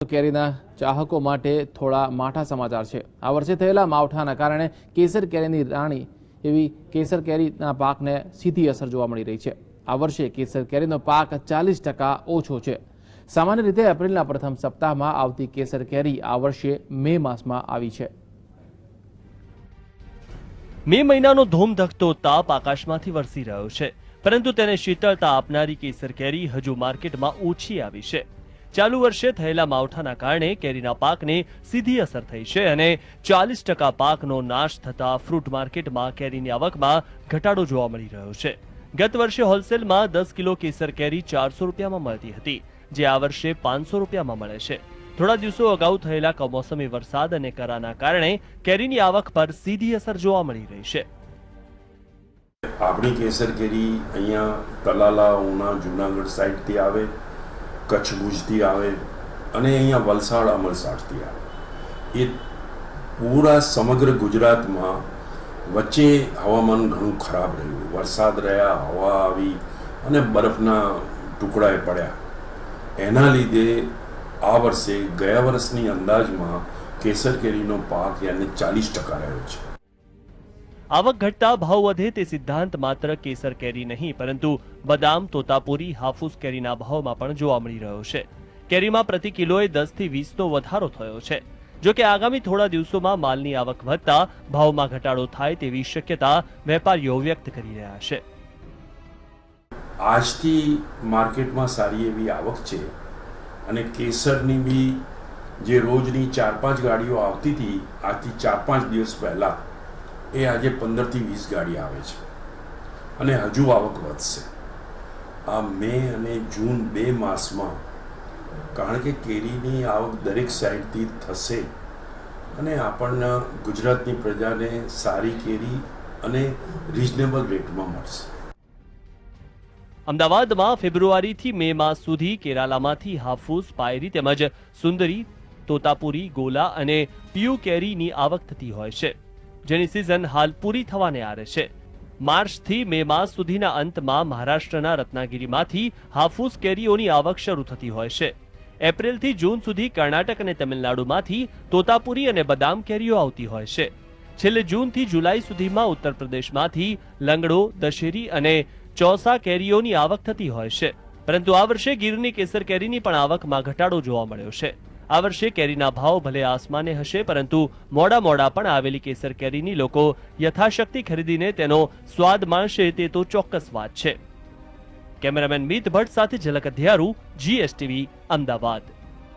કેરીના ચાહકો માટે થોડા માઠા સમાચાર છે. આ વર્ષે થયેલા માવઠાના કારણે કેસર કેરીની રાણી એવી કેસર કેરીના પાકને સીધી અસર જોવા મળી રહી છે. આ વર્ષે કેસર કેરીનો પાક ચાલીસ ટકા ઓછો છે. સામાન્ય રીતે એપ્રિલના પ્રથમ સપ્તાહમાં આવતી કેસર કેરી આ વર્ષે મે માસમાં આવી છે. મે મહિનાનો ધૂમધકતો તાપ આકાશમાંથી વરસી રહ્યો છે, પરંતુ તેને શીતળતા આપનારી કેસર કેરી હજુ માર્કેટમાં ઓછી આવી છે. ચાલુ વર્ષે થયેલા માવઠાના કારણે કેરીના પાકને સીધી અસર થઈ છે અને ચાલીસ ટકા પાકનો નાશ થતા ફ્રૂટ માર્કેટમાં કેરીની આવકમાં ઘટાડો જોવા મળી રહ્યો છે. ગત વર્ષે હોલસેલમાં દસ કિલો કેસર કેરી ચારસો રૂપિયામાં મળતી હતી, જે આ વર્ષે પાંચસો રૂપિયામાં મળે છે. થોડા દિવસો અગાઉ થયેલા કમોસમી વરસાદ અને કરાના કારણે કેરીની આવક પર સીધી અસર જોવા મળી રહી છે. આપણી કેસર કેરી અહીંયા તલાલા, ઉના, જુનાગઢ સાઈડથી આવે. કચ્છ ભુજથી આવે અને અહીંયા વલસાડ અમલસાડથી આવે. એ પૂરા સમગ્ર ગુજરાતમાં વચ્ચે હવામાન ઘણું ખરાબ રહ્યું. વરસાદ રહ્યા, હવા આવી અને બરફના ટુકડાએ પડ્યા. એના લીધે આ વર્ષે ગયા વર્ષની અંદાજમાં કેસર કેરીનો પાક યાને ચાલીસ ટકા રહ્યો છે. આવક ઘટતા ભાવ વધે તે સિદ્ધાંત માત્ર કેસર કેરી નહીં, પરંતુ બદામ, તોતાપુરી, હાફૂસ કેરીના ભાવમાં પણ જોવા મળી રહ્યો છે. કેરીમાં પ્રતિ કિલોએ દસથી વીસનો વધારો થયો છે. જો કે આગામી થોડા દિવસોમાં માલની આવક વધતા ભાવમાં ઘટાડો થાય તેવી શક્યતા વેપારીઓ વ્યક્ત કરી રહ્યા છે. આજથી માર્કેટમાં સારી એવી આવક છે અને કેસરની બી જે રોજની ચાર પાંચ ગાડીઓ આવતી હતી, આજથી ચાર પાંચ દિવસ પહેલાં એ આજે પંદરથી વીસ ગાડી આવે છે. અને હજુ આવક વધશે. આ મે અને જૂન બે માસમાં કારણ કે કેરીની આવક દરેક સાઈડથી થશે અને આપણને ગુજરાતની પ્રજાને સારી કેરી અને રિઝનેબલ રેટમાં મળશે. અમદાવાદમાં ફેબ્રુઆરીથી મે માસ સુધી કેરાલામાંથી હાફૂસ, પાયરી તેમજ સુંદરી, તોતાપુરી, ગોલા અને પિયુ કેરીની આવક થતી હોય છે. જેની સિઝન હાલ પૂરી થવાને આરે છે માર્ચથી મે માસ સુધીના અંતમાં મહારાષ્ટ્રના રત્નાગીરીમાંથી હાફૂસ કેરીઓની આવક શરૂ થતી હોય છે. એપ્રિલથી જૂન સુધી કર્ણાટક અને તમિલનાડુમાંથી તોતાપુરી અને બદામ કેરીઓ આવતી હોય છે. છેલ્લે જૂનથી જુલાઈ સુધીમાં ઉત્તર પ્રદેશમાંથી લંગડો, દશેરી અને ચોસા કેરીઓની આવક થતી હોય છે. પરંતુ આ વર્ષે ગીરની કેસર કેરીની પણ આવકમાં ઘટાડો જોવા મળ્યો છે. આ વર્ષે કેરીના ભાવ ભલે આસમાને હશે, પરંતુ મોડા મોડા પણ આવેલી કેસર કેરીની લોકો યથાશક્તિ ખરીદીને તેનો સ્વાદ માણશે તે તો ચોક્કસ વાત છે. કેમેરામેન મિત ભટ્ટ સાથે ઝલક અધ્યારું જીએસટીવી અમદાવાદ.